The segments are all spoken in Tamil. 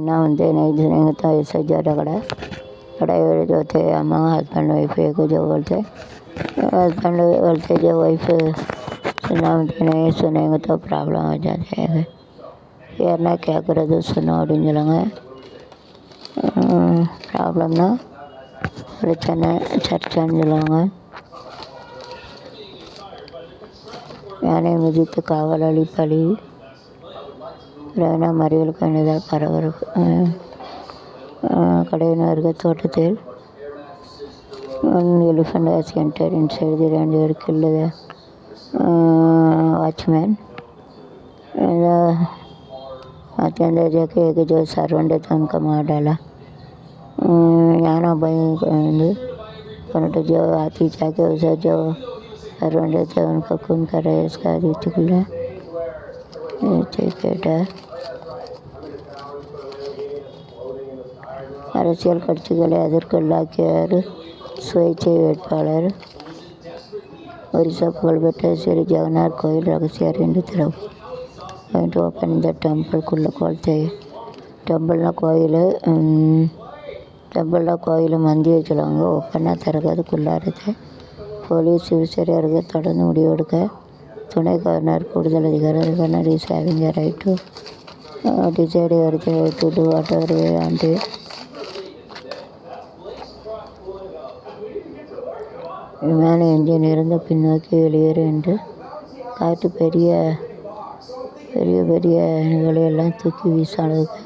ಅಣ್ಣ ಒಂದು ಐದು ಜನ ಇರುತ್ತೆ ಐದು கடை. ಹೊರಗಡೆ ಡ್ರೈವರ್ ಜೊತೆ ಅಮ್ಮ ಹಸ್ಬೆಂಡ್ ವೈಫ್ ಕೂಜೆ ಹೋಲ್ತೆ ಹಸ್ಬೆಂಡ್ ಹೊಲ್ತಿದ್ದೆ ವೈಫ್ சுண்ணாம்புனே சுனங்கத்தோ ப்ராப்ளம் ஆச்சாது யாருனா கேட்குறது சொன்னோம் அப்படின்னு சொல்லுவாங்க ப்ராப்ளம்னா பிரச்சனை சர்ச்சைன்னு சொல்லுவாங்க. யானை மிதித்து காவலாளி பழி திராவிட மறியலுக்கு இணைந்த பரபரப்பு கடையினருக்கு தோட்டத்தில் elephant has enter inside the ரெண்டு கில்லது வாட்ச்மேன் ಅತ್ಯಂತ ಜೊತೆ ಹೇಗಿದ್ದು ಸರ್ವಂಡೆ ತನಕ ಮಾಡಲ್ಲ ಯಾನೊಬ್ಬ ಒಂದು ಕೊರಟಜೋ ಆತಿ ಜಾಗೆ ಹೊಸಜೋ ಸರ್ವಂಡೆ ತನಕ ಕುಂಕರ ಎಸ್ಕಾದಿತ್ತುಗಳ கேட்ட அரசியல் கட்சிகளை அதற்குள்ளாக்கியார் சுயேட்சை வேட்பாளர் ஒரிசா புகழ்பெற்ற ஸ்ரீ ஜெகநாத் கோயில் ரகசிய அறிந்து திறவு. Going to open the temple குள்ளே டெம்பிள்னா கோயில் டெம்பிள்னா கோயில் மந்தி வச்சுருவாங்க ஓப்பனாக திறக்கிறது குள்ளாரது போலீஸ் விசாரியாக இருக்க தொடர்ந்து முடிவெடுக்க. துணை கவர்னர் கூடுதல் அதிகாரி governor is having a right to decide your to do whatever and. விமான என்ஜின் இருந்து பின்னோக்கி வெளியேறு என்று காற்று பெரிய பெரிய பெரிய எல்லாம் தூக்கி வீச அளவுக்கு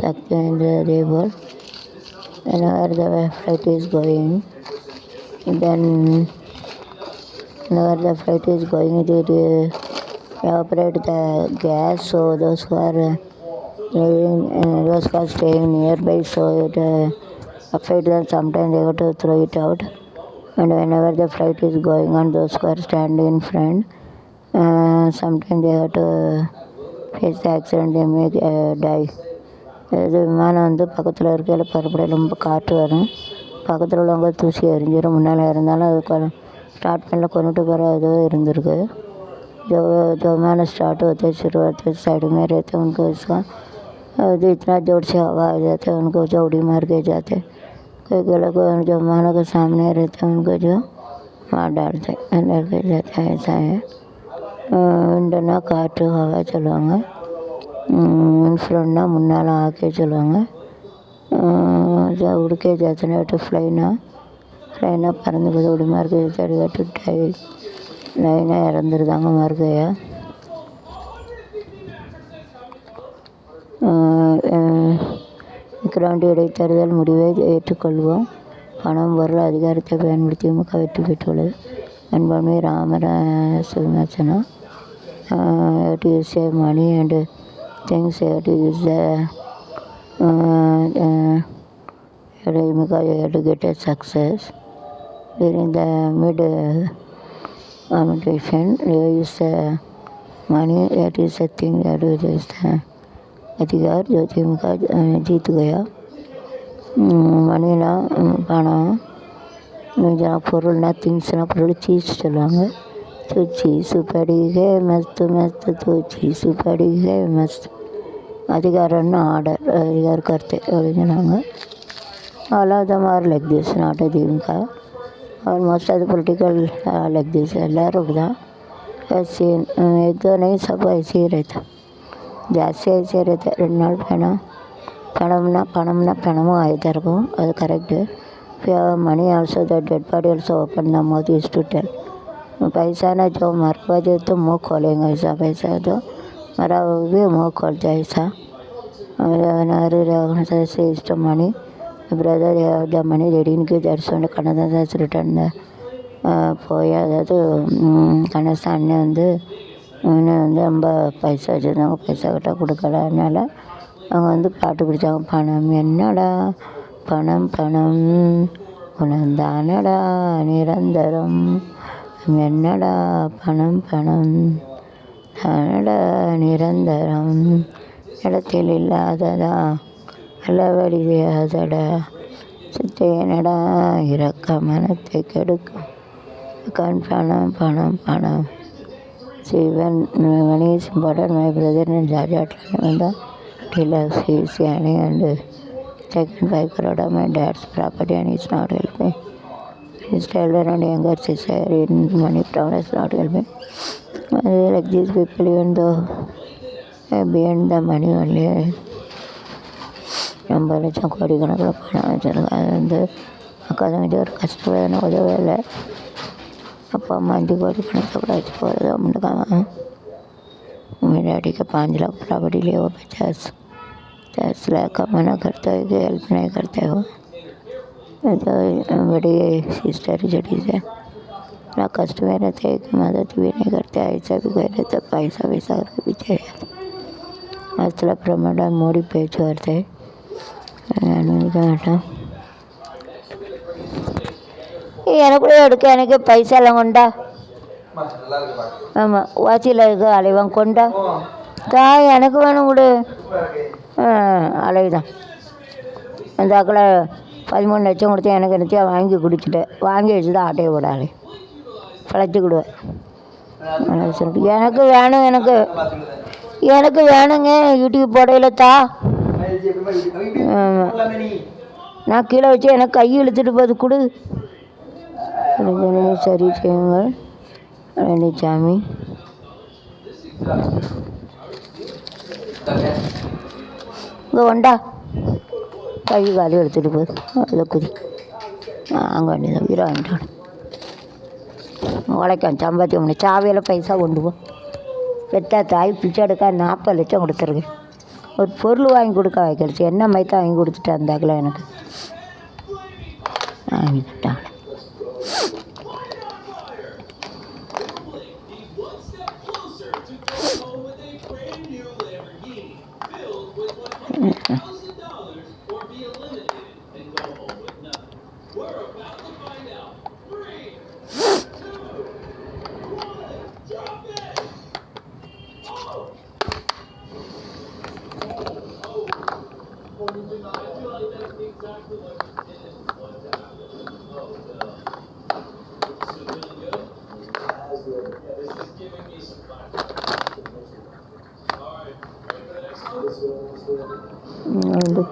சக்தி வாய்ந்தது அதேபோல் whenever the flight is going. Then whenever the flight is going it will evaporate the gas so those who are uh, living uh, those who are staying nearby so it uh, affect them sometimes they have to throw it out and whenever the flight is going on those who are standing in front uh, sometimes they have to face the accident they may uh, die இது விமானம் வந்து பக்கத்தில் இருக்கையில் புறப்பட ரொம்ப காற்று வரும் பக்கத்தில் உள்ளவங்க தூசி எரிஞ்சிடும் முன்னால் இருந்தாலும் அது கொ ஸ்டார்ட் பண்ணல கொண்டுட்டு போகிற இதுவும் இருந்திருக்கு जो जो विमान स्टार्ट होते शुरुआत साइड में रहते उनको इसका जो इतना जोर से हवा आ जाते है उनको जो उड़ी मार के जाते कई कई लोग जो विमानों के सामने रहते हैं उनको जो मार डालते अंदर के जाते हैं ऐसा है விண்டனா காற்று ஹவா சொல்லுவாங்க இன்ஃப்ளோன்னா முன்னால் ஆக்கே சொல்லுவாங்க ஜா உடுக்கே ஜாத்தினா லைனாக பறந்து போது இப்படி மறுக்கையை தேடி கட்டு டை லைனாக இறந்துருதாங்க மறுக்கையா விக்ராண்டி இடைத்தேர்தல் முடிவை ஏற்றுக்கொள்வோம். பணம் பொருள் அதிகாரத்தை பயன்படுத்தி திமுக வெற்றி பெற்றுள்ளது அன்பான்மை ராமர சிவமேசனம் uh, to save money and uh, things you have to use to get a success. during the mid amortization, there is uh, money. That is a thing that is uh, அதிகார் ஜோதிமுக ஜீத்துகையா மணினா பணம் இதெல்லாம் பொருள்னால் திங்ஸ்னால் பொருள் சீஸ் சொல்லுவாங்க तो चीज़ पड़ी है मस्त मस्त तो चीज़ पड़ी அதிகாரம்னு ஆர்டர் அதிகார் கருத்து அப்படின்னு சொன்னாங்க ஆல் ஆஃப் த மார் லைக் திஸ் Dimka और most of the political uh, like this ಎಲ್ಲರೂ ಕೂಡ ऐसे एक दो नहीं सब ऐसे ही रहता ಜಾಸ್ತಿ ಐಸೆ ಇರುತ್ತೆ ரெண்டு நாள் பணம் பணம்னா பணம்னா பணமும் ஆகிட்டே இருக்கும் அது correct money also the dead body also open the mouth is to tell पैसा ना जो मरवा जाए तो मुँह खोलेंगे ऐसा पैसा तो मरा हुआ भी मुँह खोलते ऐसा से ಇಷ್ಟ ಮಾಡಿ பிரதர் த மணி ரெடினுக்கு தரிசனம் கண்ணதாசன் சொல்லிட்டு இருந்தேன். போய் அதாவது கண்ணதாசன் அண்ணன் வந்து அண்ணன் வந்து ரொம்ப பைசா வச்சுருந்தாங்க. பைசா கிட்ட கொடுக்கல. அதனால் அவங்க வந்து பாட்டு பிடிச்சாங்க. பணம் என்னடா? பணம் பணம் குணந்தானடா நிரந்தரம். என்னடா? பணம் பணம் தானடா? நிரந்தரம். இடத்தில் இல்லாததா? அளவடியாதடா சித்தையனடா இறக்க மனத்தை கெடுக்கும் கண் பணம் பணம் பணம் சிவன் மணி Biden my brother and Jaja Atlanta he loves his Yanni and taken 5 crore of my dad's property and he's not helping. His elder and younger sister in money problem is not helping. And like ശമ്പളം കോടിക്കണക്കിന് പണം ചെറുത് അക്കാദമിൻ്റെ ഒരു കഷ്ടവേദന ഉദവേല கோடி கணக்கில் கூட வச்சு போகிறது அப்படின்ட்டுக்காங்க मेरी के पाँच लाख प्रॉपर्टी लिए हो पचास पचास लाख का मना करते हो कि हेल्प नहीं करते हो? तो बड़ी सिस्टर जड़ी से ना कष्ट में रहते हैं कि मदद भी नहीं करते, ऐसा भी कह रहे तो पैसा वैसा करके पीछे मसला प्रमोटर मोड़ी पेच கேட்டேன் எனக்கு எடுக்க எனக்கு பைசா எல்லாம் கொண்டா. ஆமாம் வாட்சியில் இருக்க அலைவான் கொண்டா. தா எனக்கு வேணும் கொடு அலைதான். அந்த அக்கில் பதிமூணு லட்சம் கொடுத்து எனக்கு என்னத்தையும் வாங்கி குடிச்சிட்டேன் வாங்கி வச்சு தான் ஆட்டையை விடாது பிழைச்சி கொடுவேன் எனக்கு வேணும் எனக்கு. எனக்கு வேணுங்க யூடியூப் போடையில் தா. நான் கீழே வச்சு எனக்கு கை இழுத்துட்டு போது கொடு. சரி செய்யுங்கள் பழனிசாமி இங்கே ஒண்டா கை காலி எடுத்துகிட்டு போகுது. அதில் குதி. அங்கே வேண்டியது வீர வாங்கிட்டு உழைக்கும் சம்பாத்தி ஒன்று சாவியில் பைசா கொண்டு போ. பெத்தா தாய் பிச்சை எடுக்க நாற்பது லட்சம் கொடுத்துருக்கேன் ஒரு பொருள் வாங்கி கொடுக்க வைக்கிறச்சு என்ன மைத்தா வாங்கி கொடுத்துட்டு இருந்தாங்களே எனக்கு. வாங்கிட்டாங்க.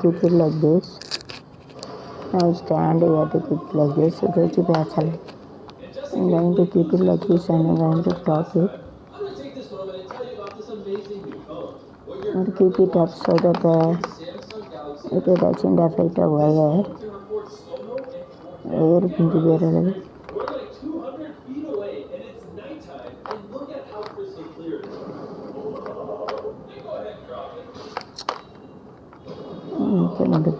keep it like this. Now stand here to keep it like this. It will keep actually. I'm going to keep it like this and I'm going to toss it. And keep it up so that uh, it doesn't affect our wire. Everything will be available. ನೋಡಿ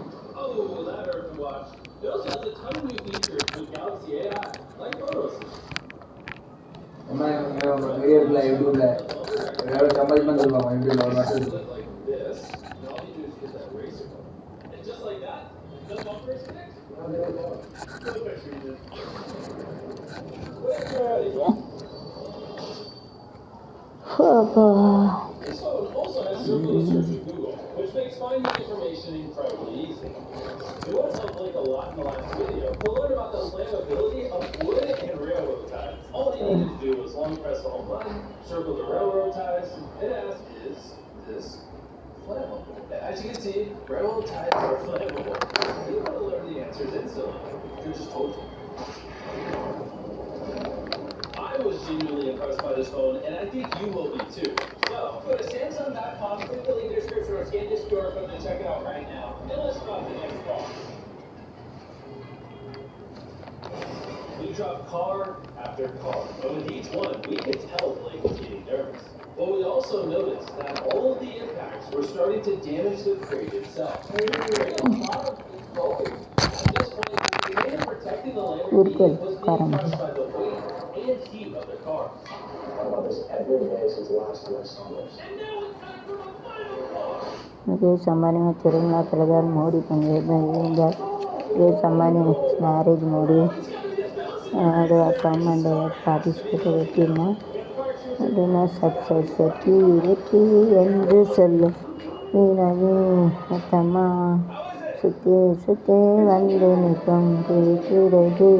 வீடியோ இருக்குல்ல யூடியூப்ல எவ்வளோ சம்பாதிச்சு வந்துருப்பாங்க யூடியூப்ல about the flammability of wood and railroad ties. All you needed to do was long press the home button, circle the railroad ties, and ask, is this flammable? As you can see, railroad ties are flammable. You want to learn the answers instantly. You just told you. I was genuinely impressed by this phone, and I think you will be too. So, go to Samsung.com, click the link description, or scan this QR code to check it out right now. And let's drop the next car. We dropped car after car, but with each one, we could tell Blake was getting nervous. But we also noticed that all of the impacts were starting to damage the crate itself. There a lot of control. At this point, the man protecting the Lamborghini was being crushed by the weight and heat of the car. ಅದು ಅಮ್ಮಂದ ಪಾರ್ಟಿಸಿಪೇಟ್ வைக்கணும் ಅದನ್ನು சக்ஸஸ் வெற்றி வெற்றி என்று சொல்லும் வீரவே அத்தம்மா சுற்றி சுற்றி வந்து நிற்கும் இருக்கிறது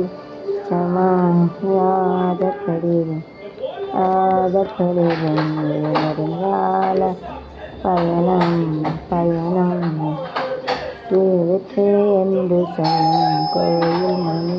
சமாயாத படிவும் ஆத படிவும் வருங்கால பயணம் பயணம் தேவத்தே என்று சொன்ன கோயில் மணி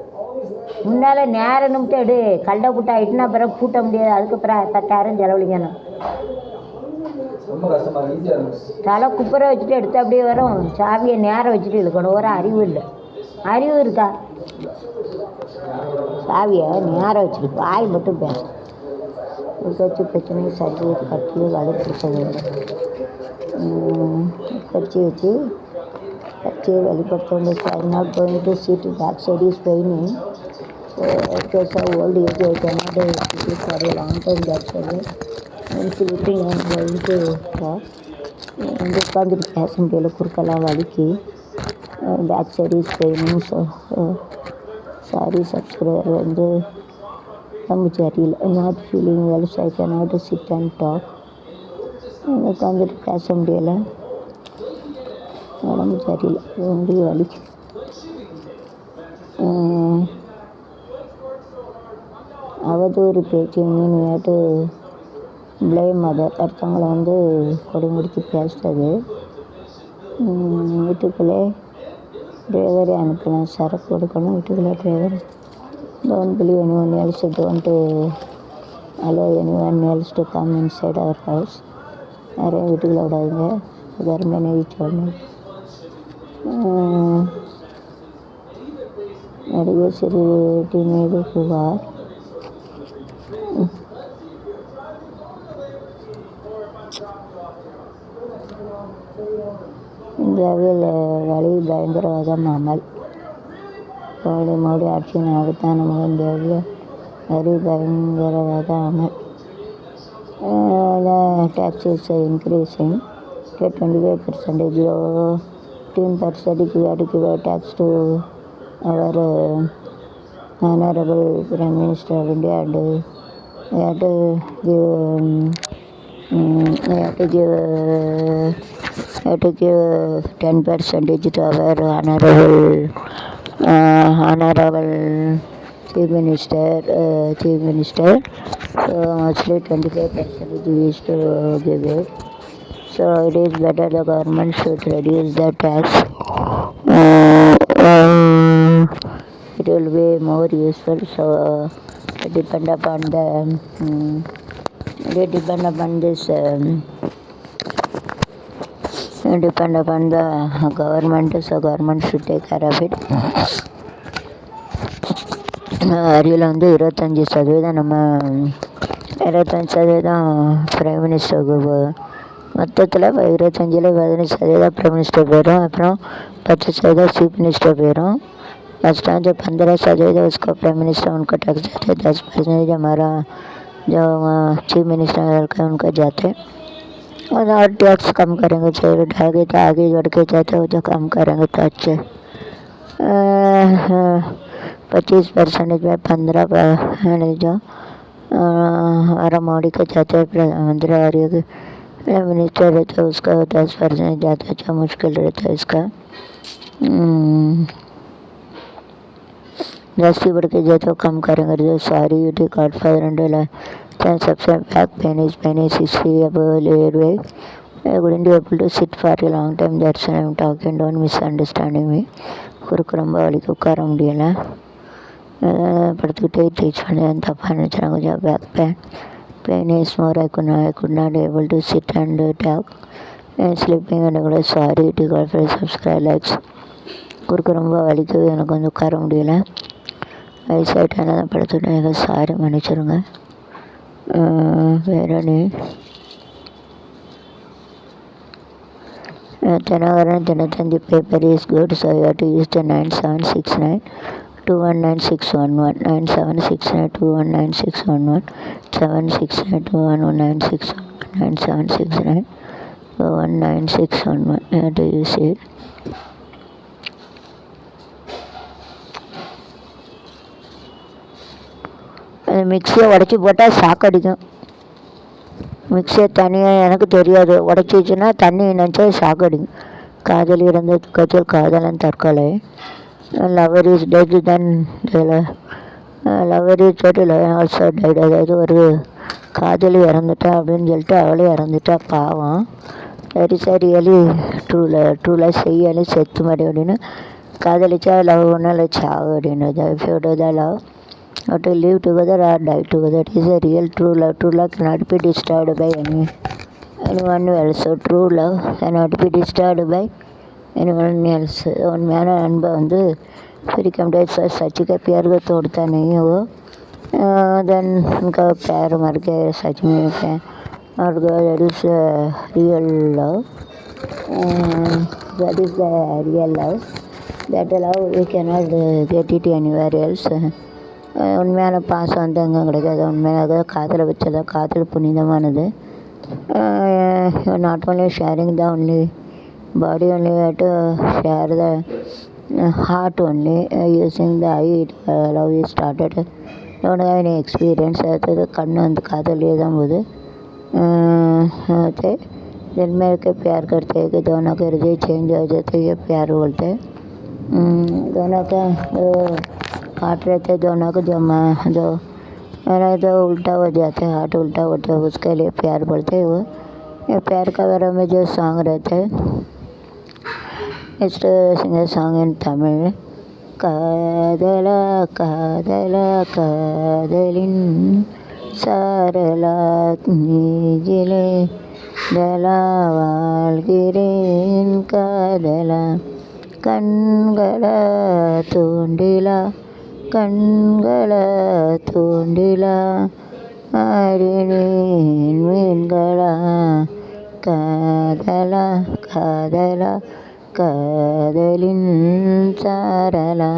முன்னால் நேரம் நிமித்து எடு. கல்லை புட்டா இட்டுனா பிறகு பூட்ட முடியாது. அதுக்கு பிறகு பத்தாயிரம் செலவழிக்கணும் தலை குப்புற வச்சுட்டு எடுத்து அப்படியே வரும். சாவியை நேரம் வச்சுட்டு இழுக்கணும். ஒரு அறிவு இல்லை. அறிவு இருக்கா? சாவியை நேரம் வச்சுருக்கு வாய் மட்டும் பேச. வச்சு பிரச்சனையை சரி கட்டி வலுப்படுத்தது கட்சி வச்சு கட்சியை வெளிப்படுத்த I not going to sit back side is paining cause of old age I cannot sit for a long time back side and sleeping and going to talk வந்து உட்காந்துட்டு பேச முடியல குறுக்கெல்லாம் வலிக்கு back side is paining so sorry subscriber வந்து உடம்பு அறியல not feeling well so I cannot sit and talk உட்காந்துட்டு பேச முடியலை உடம்பு சரியில்லை ரொம்ப வலிக்கு அவதூறு பேச்சு மீன் விளையாட்டு பிளேம் மதர் அடுத்தவங்களை வந்து கொடுமுடித்து பேசுறது. வீட்டுக்குள்ளே டிரைவரை அனுப்பலாம் சரக்கு கொடுக்கணும். வீட்டுக்குள்ளே driver don't believe anyone else don't allow anyone else to come inside our house நிறைய வீட்டுக்குள்ள விடாதீங்க. எல்லாருமே மனைவி நடிகர் சிறு மீது புகார். இந்தியாவில் வழி பயங்கரவாதம் அமல் மோடி மோடி ஆட்சியின் ஆபத்தான முக இந்தியாவில் வரி பயங்கரவாத அமல் taxes are increasing to 25 percentage or 10 percent we have to give a tax to our uh, honorable prime minister of india and uh, we have to give um, I have to I have to give ten percentage to our honorable uh, honorable chief minister chief minister. So mostly twenty-five percent is used to give. So it is better the government should reduce the tax. Uh, um, it will be more useful. So uh, depend upon the. Mm, it depend upon this um, it depend upon the government so government should take care of it அரியல் வந்து இருபத்தஞ்சி சதவீதம் நம்ம இருபத்தஞ்சி சதவீதம் பிரைம் மினிஸ்டருக்கு மொத்தத்தில் இருபத்தஞ்சில் பதினஞ்சு சதவீதம் பிரைம் மினிஸ்டர் போயிடும் அப்புறம் पच्चीस सदस्य चीफ मिनिस्टर पे रहा हूँ लास्ट टाइम जो पंद्रह सदस्य उसका प्राइम मिनिस्टर उनको टैक्स जाते दस परसेंट हमारा जो चीफ मिनिस्टर है उनको जाते, और और टैक्स कम करेंगे चाहिए उठाएँगे तो आगे बढ़ के जाते, वो जो कम करेंगे तो अच्छे। पच्चीस परसेंटेज में पंद्रह परसेंटेज जो हमारा मोदी के जाते हैं प्रधानमंत्री और ये मिनिस्टर रहता है उसका दस परसेंट जाता है जो मुश्किल रहता है इसका। हम्म, जास्ती बढ़ के जाए तो कम करेंगे जो सारी यूटी कार्ड फाइव हंड्रेड है सबसे back pain is pain is history अब वे I couldn't be able to sit for a long time. That's why I'm talking. Don't misunderstanding me. குறுக்கு ரொம்ப வலிக்கு உட்கார முடியலை அஹ் படுத்துக்கிட்டே டீச் பண்ணேன் தப்பாக நினச்சேன் கொஞ்சம் back pain pain is more I good I good not able to sit and talk and sleeping and கூட sorry the call for subscribe likes குறுக்கு ரொம்ப வலிக்குது எனக்கு வந்து உட்கார முடியல வயசாயிட்டால தான் படுத்துட்டேன் எனக்கு சாரி மன்னிச்சிருங்க அஹ் வேற நீ? Tenagaran Tinatandi paper is good, so you have to use the 9769 219611 9769 219611 769 219611 9769 one nine six one one to use it அந்த மிக்சியை உடச்சி போட்டால் சாக்கடிக்கும் மிக்சியை தனியாக எனக்கு தெரியாது. உடச்சி வச்சுன்னா தண்ணி நினச்சா சாக்கடிக்கும் காதல் இறந்த துக்கத்தில் காதலன் தற்கொலை. Lover is dead then lover is dead also dead அதாவது ஒரு காதலி இறந்துட்டா அப்படின்னு சொல்லிட்டு அவளே இறந்துட்டா பாவம். சரி சரி எலி ட்ரூல ட்ரூலாக செய்யலி செத்து மாடி அப்படின்னு காதலிச்சா லவ் ஒன்றும் சாவு அப்படின்னு தான் love or to live together or die together is a real true love. True love cannot be disturbed by any anyone else. So true love cannot be disturbed by anyone else. உண்மையான அன்பை வந்து பிரிக்க முடியாது சச்சிக்க பேருக்கு தொடுத்த நீயோ தென் ఇంకా పేరు మరికే Sachin మరికే that is real love that is the real love that love we cannot get it anywhere else love that love we cannot uh, get it anywhere else அஹ் உண்மையான பாசம் வந்து எங்கே கிடைக்காது உண்மையாக காதலை வச்சதான் காதல் புனிதமானது not only sharing the only body only to share the heart only using the I love you started don't have any experience அடுத்தது கண் வந்து காதலியே தான் போகுது ते दिल में के प्यार करते हैं कि दोनों के हृदय चेंज हो जाते हैं ये प्यार बोलते हैं हम्म, दोनों का जो हार्ट रहते हैं दोनों को जो मा- जो मेरा जो उल्टा हो जाता है हार्ट उल्टा होता है उसके लिए प्यार बोलते हैं वो ये प्यार का बारे में जो सॉन्ग रहते हैं इस सिंगर सॉन्ग इन तमिल காதலா காதலா காதலின் சாரலா நீகிலே தலா வாழ்கிறேன் காதலா கண்களா தூண்டிலா கண்களா தூண்டிலா ஆடினேன் மீன்களா காதலா காதலா காதலின் சாரலா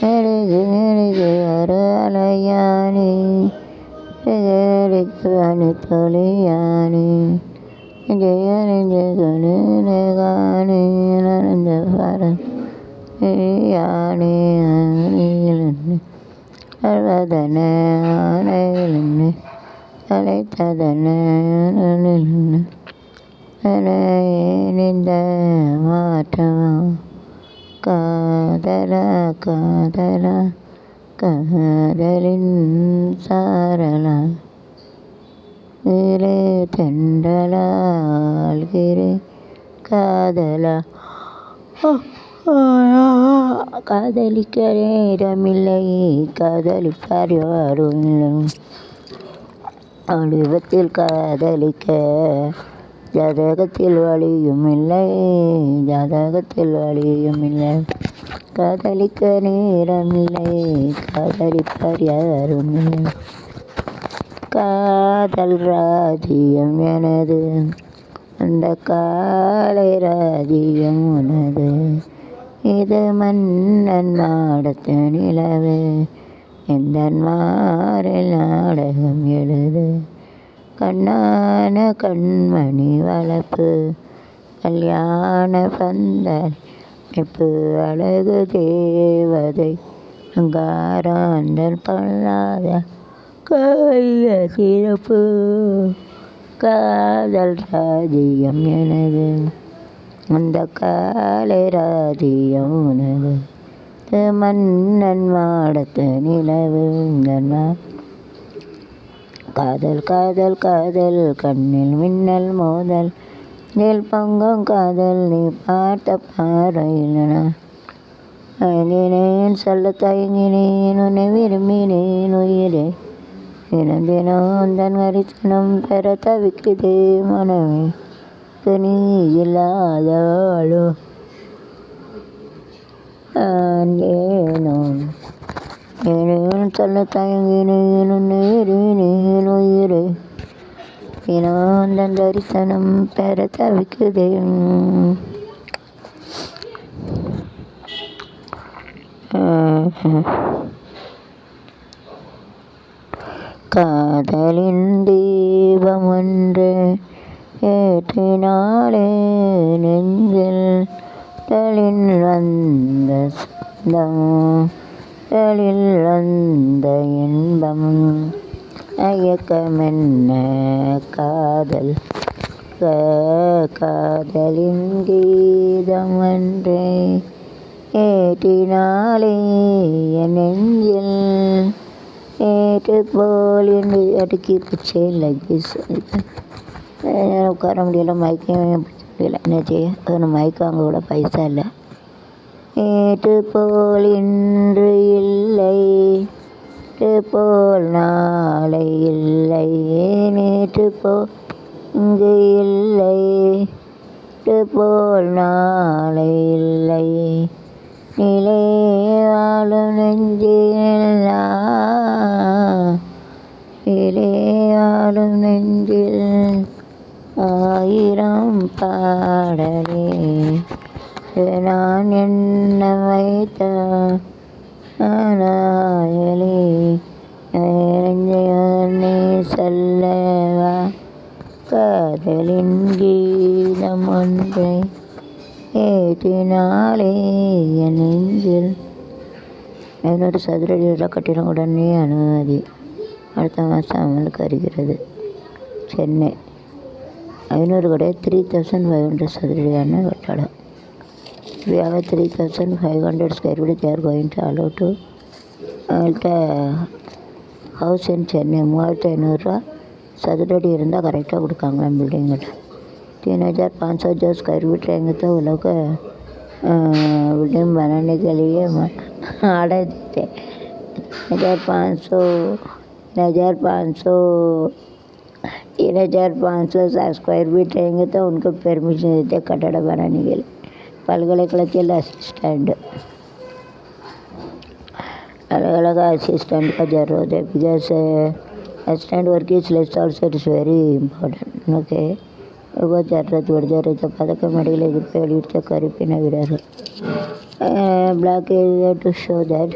நெருகு நெருகு ஒரு அலையானே அணி தொழியானே ஜெயனே நடந்த பரன் யானே அழுவதன ஆனையிலன்னு அழைத்ததன இந்த மாற்றம்? காதல காதல? காதலின் சாரலா? இலே தென்றலாள்கிறே காதலா? காதலிக்க நேரமில்லை காதலிப்பார் யாரும் இல்லை வடிவத்தில் காதலிக்க ஜாதகத்தில் வழியும் இல்லை ஜாதகத்தில் வழியும் இல்லை. காதலிக்க நேரமில்லை காதலிப்பார் யாரும் இல்லை. காதல் ராஜ்யம் எனது அந்த காலை ராஜ்யம் உனது. இது மன்னன் மாடத்து நிலவு எந்த மாறில் நாடகம் எழுது. கண்ணான கண்மணி வளர்ப்பு கல்யாண பந்தல் இப்போ அழகு தேவதை அங்காராந்தல் பண்ணாத கைய சிறப்பு காதல் ராஜ்யம் எனது. அந்த காலை ராஜ்யம் மன்னன் மாடத்து நிலவு காதல் காதல் காதல் கண்ணில் மின்னல் மோதல். நெல் பொங்கும் காதல் நீ பார்த்த பார்வையில் சொல்ல தயங்கினேன் உன்னை விரும்பினேன் உயிரே. தினம் தன் வரிசனம் பெற தவிக்குதே மனமே. நீ இல்லாதவாளோ. ஏனும் சொல்ல தயங்கினேனும் உன்னை விரும்பினேன் உயிரே தினம் தரிசனம் பெற தவிக்குதே காதலின் தீபம் ஒன்று ஏற்ற நெஞ்சில் தளில் வந்த சொந்தம் தளில் வந்த இன்பம். ஐயக்கமென்ன காதல்? காதலின் கீதம் ஒன்றே. ஏற்றினாலே என் நெஞ்சில் ஏற்று போல் என்று அடுக்கி பிச்சை லைக் திஸ் உட்கார முடியல மயக்கம் முடியல என்ன செய்ய அது மயக்கம் அங்கே கூட பைசா இல்லை. ஏற்று போல் இன்று இல்லை நேற்று போல் நாளை இல்லை நேற்று போ இங்கு இல்லை நேற்று போல் நாளை இல்லை. நிலை வாழும் நெஞ்சில் நிலை வாழும் நெஞ்சில் ஆயிரம் பாடலே. நான் என்ன வைத்த நாயலே நீ சொல்லவா? காதலின் கீதம் ஒன்றை ஏற்றினாலே என் நெஞ்சில். ஐநூறு சதுரடி கட்டிடம் உடனே அனுமதி அடுத்த மாதம் அமலுக்கு வருகிறது சென்னை. ஐநூறு கூட த்ரீ தௌசண்ட் ஃபைவ் ஹண்ட்ரட் சதுரடியான கட்டடம் we have a 3500 square feet they are going to allow to build a house in Chennai மூவாயிரத்தி ஐநூறுரூவா சதுரடி இருந்தால் கரெக்டாக கொடுக்காங்களாம் பில்டிங்கிட்ட तीन हज़ार पाँच सौ जो स्क्वायर फीट रहेंगे तो वो लोग बिल्डिंग बनाने के लिए ऑर्डर देते हज़ार पाँच सौ हज़ार पाँच सौ तीन हज़ार पाँच सौ स्क्वायर फीट रहेंगे तो उनको परमिशन देते कटड़ा बनाने के लिए पलगड़े असिस्टेंट अलग अलग असिस्टेंट का जरूरत है because assistant work is less also it's very important okay ಇವಾಗ ಜರ್ರತ್ ಹೊಡೆದಿರುತ್ತೆ ಅದಕ್ಕೆ ಮಡಿಲಿ ಎಗಿರ್ಪೇಳಿ ಇಡ್ತೆ ಕರಿಪಿನ ಬಿಡೋರು பிளாக் டு ஷோ தட்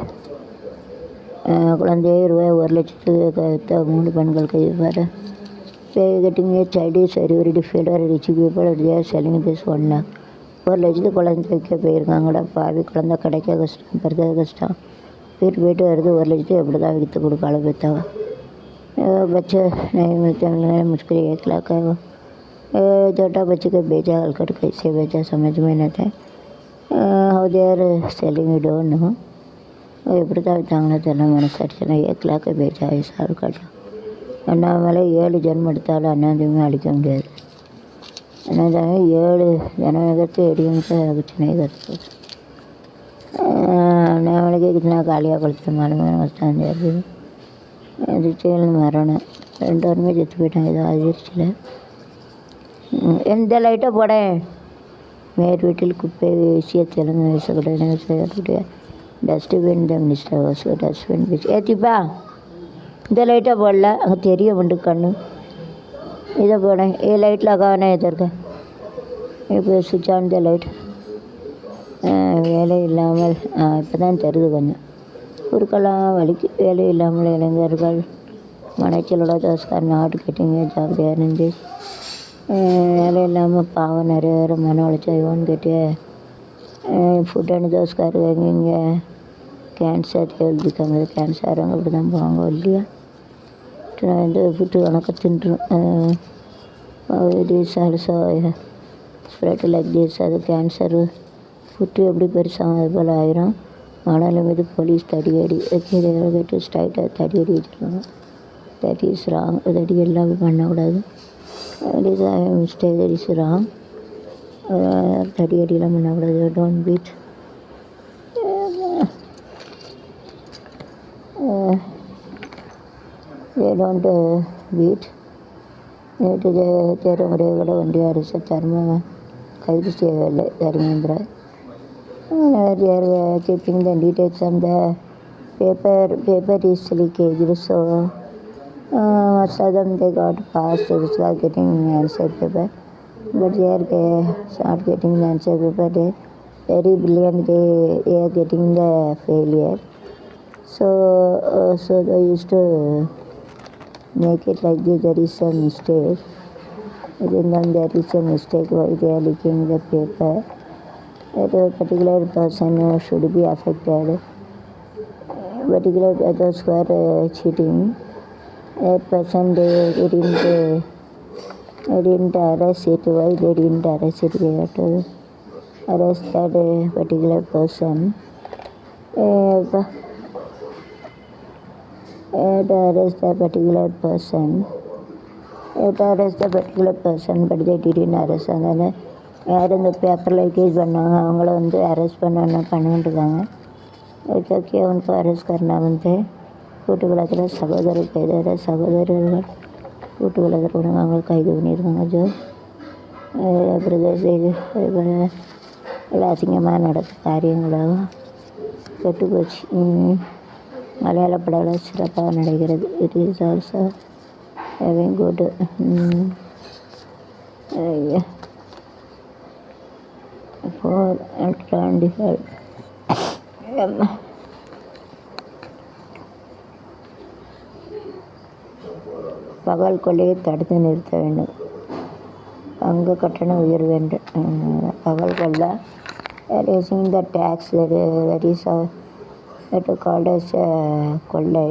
குழந்தையே ரூபாய் ஒரு லட்சத்துக்கு மூணு பெண்கள் கைப்பாரு கட்டிங் சைல்டு சரி ஒரு டிஃபீல்டர் rich people there selling this one lakh ஒரு லட்சத்துக்கு குழந்தை வைக்க போயிருக்காங்கடா பாவி குழந்தை கிடைக்க கஷ்டம் பிறக்க கஷ்டம் வீட்டு போயிட்டு வருது ஒரு லட்சத்துக்கு எப்படி தான் விற்று கொடுக்கால பெற்றவ बच्चे नहीं मिलते मिलने मुश्किल एक लाख है वो अ, छोटा बच्चे को बेचा हलकट कैसे बेचा समझ में नहीं आता how they are selling you don't know எப்படி தான் விற்றாங்களோ தெரியல மனசாட்சியில் ஏக் லாக்கு பேச்சா சார் காட்டும் அண்ணாமலை ஏழு ஜென்மம் எடுத்தாலும் அண்ணாதையுமே அழிக்க முடியாது. அண்ணாதாமே ஏழு ஜனநாயகத்தை எடியும் பிரச்சனை கருத்து. அண்ணாமலைக்கு கிட்டனா காலியாக கொடுத்து மாலுமே வச்சாங்க அதிர்ச்சியில் மரணம் ரெண்டு வாரமே செத்து போயிட்டாங்க. ஏதோ அதிர்ச்சியில். எந்த லைட்டை போடேன்? மேற் வீட்டில் குப்பை வீசிய தெலுங்கு வீசக்கூடாது டஸ்ட்பின் தான் மினிஸ்டர் டஸ்ட்பின் வீசி ஏற்றிப்பா இந்த லைட்டாக போடல. அங்கே தெரிய உண்டு கண்ணு. இதை போனேன் ஏ லைட்டில் லகாவனே எதிர்க்க இப்போ சுவிட்ச் ஆன் த லைட் வேலை இல்லாமல். இப்போ தான் தெரியுது கொஞ்சம் குறுக்கெல்லாம் வலிக்கு. வேலை இல்லாமல் இளைஞர்கள். மனைச்சலோட தோஸ்கார் நாட்டு கேட்டீங்க. ஜாகிரதையாக இருந்து. வேலை இல்லாமல் பாவம் நிறைய பேர் மன இவன் கேட்டு. ஃபுட் அண்ட் தோஸ்கார் இங்கே கேன்சர் எழுதிக்காங்க கேன்சர் அவங்க அப்படி தான் போவாங்க இல்லையா நான் வந்து ஃபுட்டு கணக்கு தின்றும் இது ஆல்சோ ஸ்ப்ரெட் லைக் திஸ் அது கேன்சரு ஃபுட்டு எப்படி பெருசாகும் அது போல் ஆயிரும். மணல் மீது போலீஸ் தடியடி. கீழே கேட்டு ஸ்ட்ரைட்டாக தடியடி வச்சுருவாங்க தட் இஸ் ராங் தடி எல்லாமே பண்ணக்கூடாது. That is mistake that is wrong தடியடிலாம் பண்ணக்கூடாது. Don't beat they don't uh, beat. നേരിട്ട് ചേരമുറകളെ വണ്ടി അരച്ച ചർമ്മ കൈത് ചെയ്യല്ലേ Dharmendra keeping the details on the paper paper easily details so സദം the got fast വിസ്ലാർ getting answer paper but they are uh, not getting the answer paper. They very brilliant they, are getting the failure. So uh, so they used to make it like there is a mistake Within them there is a mistake why they are leaking the paper. That a particular person should be affected. Particular who are uh, cheating, that person they, they didn't uh, they didn't arrest it. Why they didn't arrest it? We have to arrest that uh, particular person. Uh, there is the particular person. There is the particular person, but they didn't arrest. அதனால் யார் இந்த பேப்பர் லீக்கேஜ் பண்ணாங்க அவங்கள வந்து அரெஸ்ட் பண்ண பண்ணிட்டு இருக்காங்க ஓகே அவனுக்கு அரெஸ்ட் கரணா வந்து கூட்டு வழக்கில் சகோதரர் கைதார சகோதரர்கள் கூட்டு வழக்கில் அவங்க கைது பண்ணியிருக்காங்க ஜோ பிரதேச இது அசிங்கமாக நடந்த காரியங்களாகவும் கெட்டு போச்சு மலையாள படங்கள் சிறப்பாக நடக்கிறது. It is also having good four twenty five பகல் கொள்ளையை தடுத்து நிறுத்த வேண்டும். பங்கு கட்டணம் உயர் வேண்டும் பகல் கொள்ளை raising the tax that is that are called as uh, kollai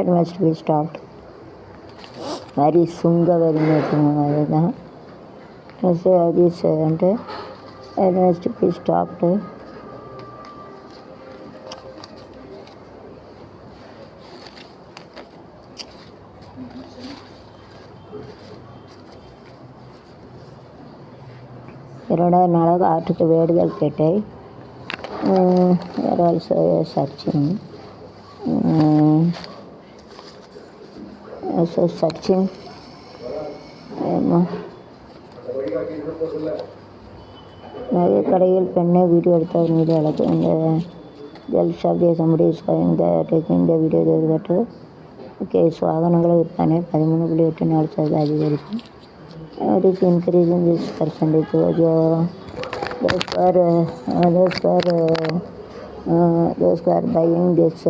it must be stopped Very sunga very much. அதுதான் திஸ் வந்துட்டு it must be stopped இரண்டாவது நாளாக ஆற்றுக்கு வேடுதல் கேட்டேன் uh, we are also searching also searching நிறைய கடையில் பெண்ணை வீடியோ எடுத்தார் மீது வழக்கு இந்த ஜெல்ஸ் ஆஃப் தி சம்படி இந்த டேக்கிங் த வீடியோ எடுத்து கேஸ் வாகனங்களை விற்பனை பதிமூணு புள்ளி எட்டு நாலு சதவீதம் அதிகரிக்கும் it is increasing this percentage so नमस्कार नमस्कार नमस्कार बाइंग दिस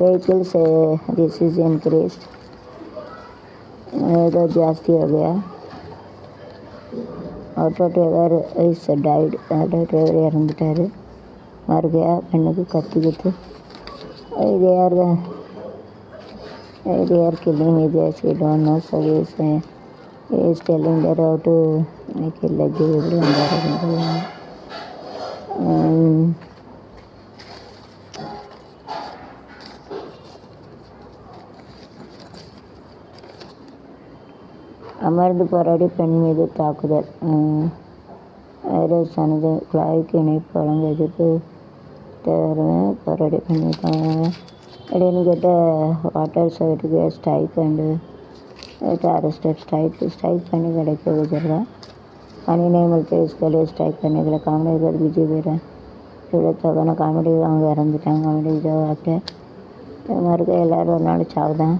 व्हीकल्स है दिस इज़ इंक्रीज तो जास्ती हो गया। Auto driver is died auto driver इंदिटार मर गया पेन को कत्ती गई थी। They are they are killing me this we don't know so just we don't know so he is uh, அமர்ந்து போராடி பெண் மீது தாக்குதல். வைரஸ் ஆனது குழாய்க்கு இணைப்பு வழங்க எதிர்ப்பு தேர்வு போராடி பெண் பண்ணியிருக்காங்க இடையில கேட்ட வாட்டர் சைட்டுக்கு strike and star steps type ಸ್ಟೈಪ್ ಹಣ್ಣುಗಳಕ್ಕೆ ಹೋಗಿದ್ರೆ ಮನೆನೇ முக்கியஸ்கள் ஸ்டைப் பண்ணிக்கல காமெடிகள் விஜய் வேற இவ்வளோ தவறான காமெடி அவங்க இறந்துட்டாங்க. காமெடி இதாக மறுக்க எல்லோரும் ஒரு நாள் சாவுதான்.